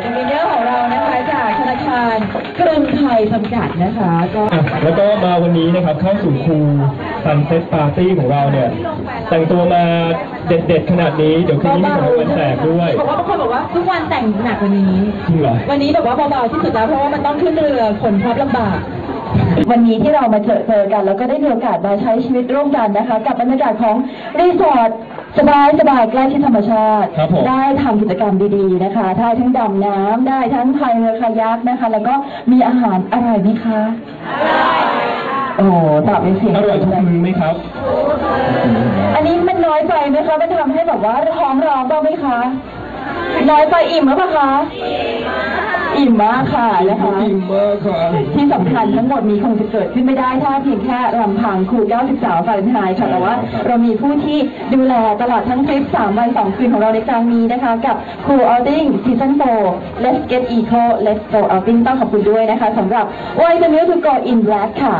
เดมิเนอร์ของเรานะคะจากธนาคารกรุงไทยจำกัดนะคะก็อะแล้วก็มาวันนี้นะครับเข้าสู่ครูซันเซ็ตปาร์ตี้ของเราเนี่ย แต่งตัวมาเด็ดๆขนาดนี้ เดี๋ยวคืนนี้มีของรางวัลแจกด้วยบอกว่าบางคนบอกว่าทุกวันแต่งหนักกว่านี้ จริงเหรอ วันนี้แบบว่าเบาๆที่สุดแล้วเพราะว่ามันต้องขึ้นเรือขนพร็อพลำบาก วันนี้ที่เรามาเจอเจอกัน แล้วก็ได้มีโอกาสมาใช้ชีวิตร่วมกันนะคะ กับบรรยากาศของรีสอร์ท สบายสบายๆใกล้ชิดธรรมชาติ ครับผมได้ทำกิจกรรมดีๆนะคะ ได้ทั้งดำน้ำได้ทั้งพายเรือคายักนะคะ แล้วก็มีอาหารอร่อยไหมคะโอ้ตอบเป็นเสียงอร่อยทุกมื้อไหมครับ อันนี้มันน้อยไปไหมคะ มันทำให้แบบว่าท้องร้องบ้างไหมคะ น้อยไปอิ่มหรือเปล่าคะ อิ่มมากค่ะนะคะอิ่มมากค่ะที่สำคัญทั้งหมดนี้คงจะเกิดขึ้นไม่ได้ถ้าเพียงแค่ลำพังครู93ฝ่ายทนายค่ะแต่ว่าเรามีผู้ที่ดูแลตลอดทั้งทริป3วัน2คืนของเราในครั้งนี้นะคะกับครู outing season 4 let's get eco let's go outing ต้องขอบคุณด้วยนะคะสำหรับ why the milk to go in black ค่ะ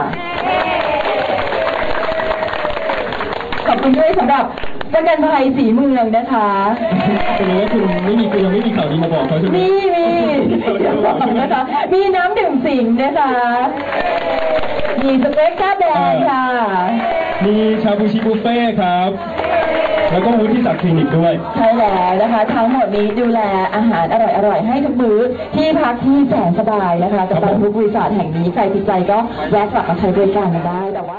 ขอบคุณด้วยสำหรับ ประกันภัยสีเมืองนะคะ แสดงว่าคุณไม่มีคุณยังไม่มีข่าวดีมาบอกเขาใช่ไหมมีมีเดี๋ยวบอกนะคะ มีน้ำดื่มสิงห์นะคะ มีสเปกก้าแดงค่ะ มีชาบูชิบุฟเฟ่ครับ แล้วก็วูดที่สักดิ์คลินิกด้วย ใช่แล้วนะคะ ทั้งหมดนี้ดูแลอาหารอร่อยๆ ให้ทุกมื้อที่พักที่แสนสบายนะคะกับครับผมบางทุกรีสอร์ทแห่งนี้ใครติดใจก็แวะกลับมาใช้บริการกันได้แต่ว่า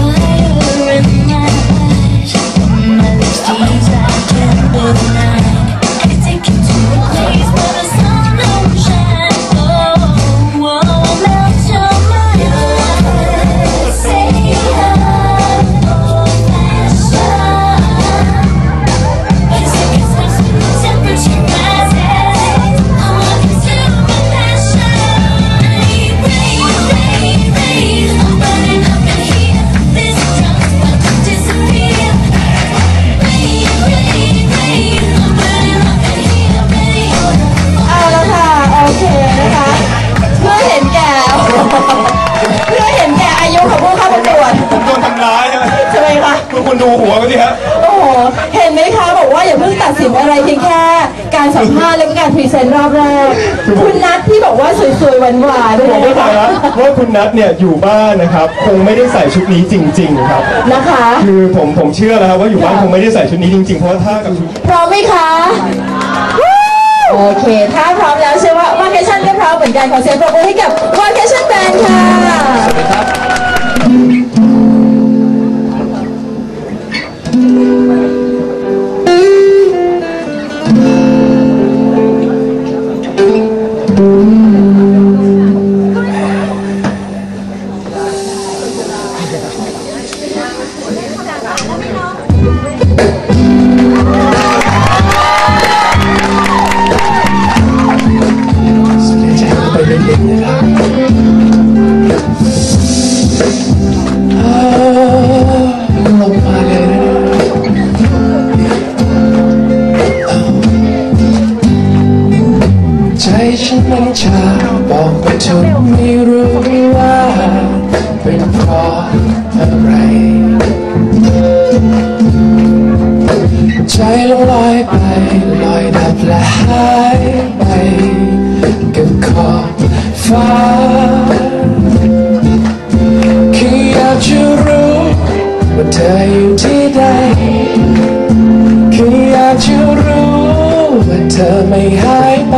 หัวเขาสิฮะโอ้โห เห็นไหมคะบอกว่าอย่าเพิ่งตัดสินอะไรเพียงแค่ การสัมภาษณ์แล้วก็การพรีเซนต์รอบแรกคุณนัทที่บอกว่าสวยๆหวานๆด้วยผมนะเข้าใจคะแล้วว่าคุณนัทเนี่ยอยู่บ้านนะครับคงไม่ได้ใส่ชุดนี้จริง ๆ ครับ นะคะ คือผมผมเชื่อแล้วครับว่าอยู่บ้านคงไม่ได้ใส่ชุดนี้จริงๆเพราะว่าถ้ากับชุดพร้อมไหมคะโอเค ถ้าพร้อมแล้วเชื่อว่า Vacation ก็พร้อมเหมือนกันขอเสียงปรบมือ ลงมาเลยนะใจฉันมันชาบอกไปจนไม่รู้ว่าเป็นเพราะอะไรใจลอยไปลอยดับและหาย แค่อยากจะรู้ว่าเธออยู่ที่ใดแค่อยากจะรู้ว่าเธอไม่หายไป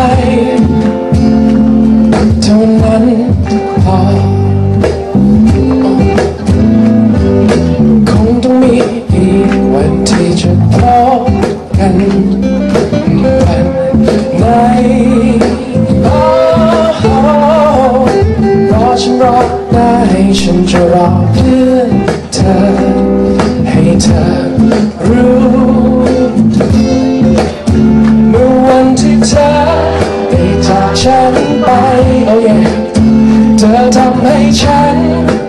เท่านั้นพอ ฉันจะรอเพื่อนเธอ ให้เธอรู้ เมื่อวันที่เธอได้จากฉันไป oh yeah เธอทำให้ฉัน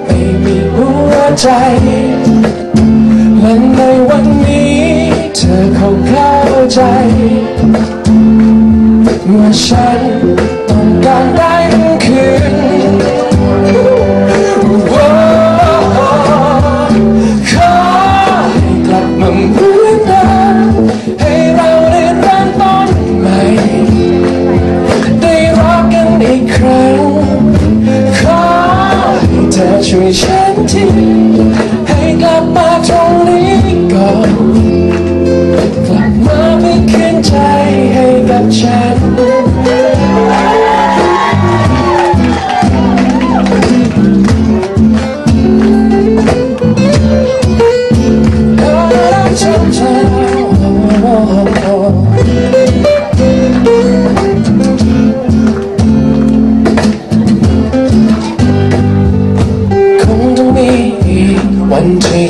ไม่มีหัวใจ และในวันนี้เธอคงเข้าใจ เมื่อฉัน ช่วยฉันที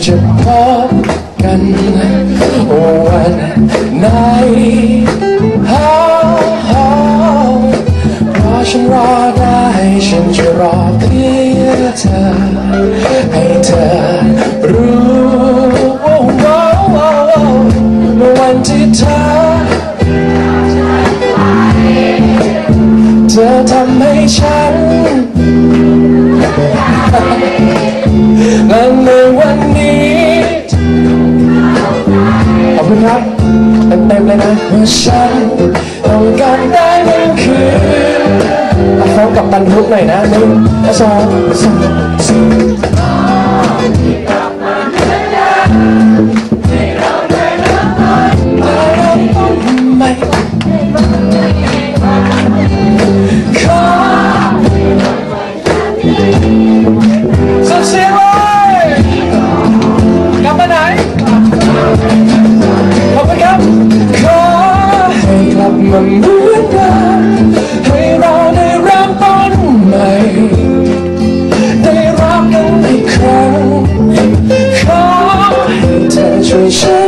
จะพบกันวันไหนเพราะฉันรอได้ ฉันจะรอเพื่อเธอ ให้เธอรู้ว่าวันที่เธอเธอทำให้ฉันแฉันต้องการได้มันคืนเอาฟ้องกับปันทุกหน่อยนะหนึ่งสองสามสี่ 人生。